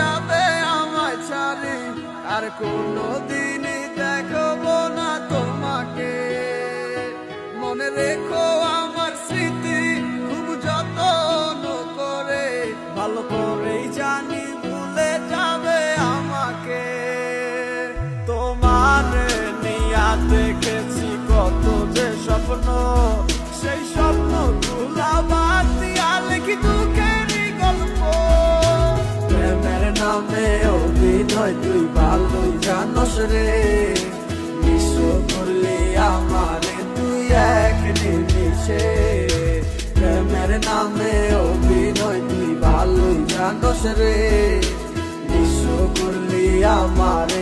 যাবে আমায় ছাড়ি। আর কোনো দিনই দেখব না তোমাকে। মনে রেখো আমার স্মৃতি খুব যত্ন করে। ভালো করেই জানি যাবে আমাকে। দেখেছি কত যে স্বপ্ন, সেই স্বপ্ন নামে অভিনয় তুই ভালোই জানস রে। বিশ্ব করলি আমারে তুই এক নিমিশে প্রেমের নামে অভিনয় তুই ভালোই জানস রে। বিশ্ব করলি আমারে